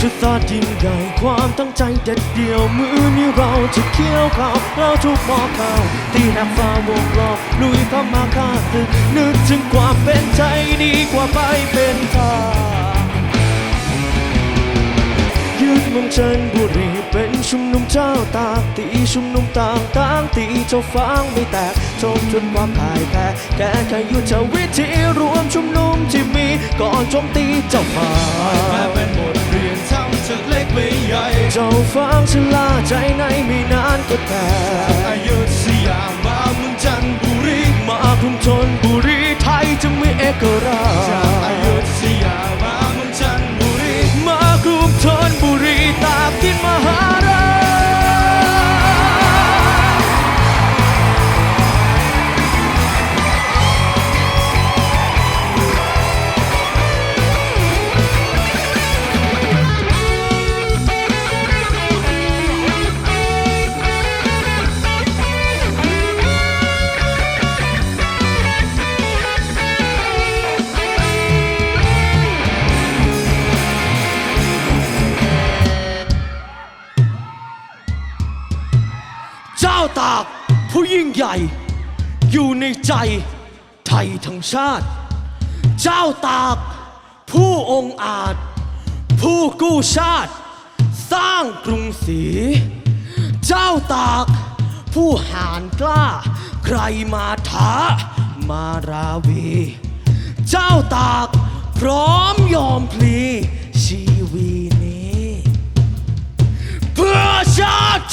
ชะตายิ่งใหญ่ความตั้งใจเด็ดเดี่ยว มือนี้เราจะเคี่ยวข้าวเราทุกหมอข้าวตีแนบฟ้าวงล้อมลุยเข้ามาฆ่าตึกนึกถึงความเป็นใจดีกว่าไปเป็นทายึดมองจันทบุรีเป็นชุมนุมเจ้าตากตีชุมนุมต่างต่างตีเจ้าฟางไม่แตกชมจนความพ่ายแพ้แก้ไขยุทธวิธีรวมชุมนุมที่มีก่อนโจมตีเจ้าฟาแม้เป็นบท เรียนทำจากเล็กไปใหญ่เจ้าฟางชะลาใจในไม่นานก็แตกอยุธยามาเมืองจันทบุรีมากรุงธนบุรีไทยจะมีเอกราช ตาก ผู้ยิ่งใหญ่ อยู่ในใจไทยทั้งชาติ เจ้าตาก ผู้องอาจ ผู้กู้ชาติ สร้างกรุงศรีเจ้าตาก ผู้หานกล้า ใครมาท้ามาราวี เจ้าตาก พร้อมยอมพลีชีวีนี้ เพื่อชาติ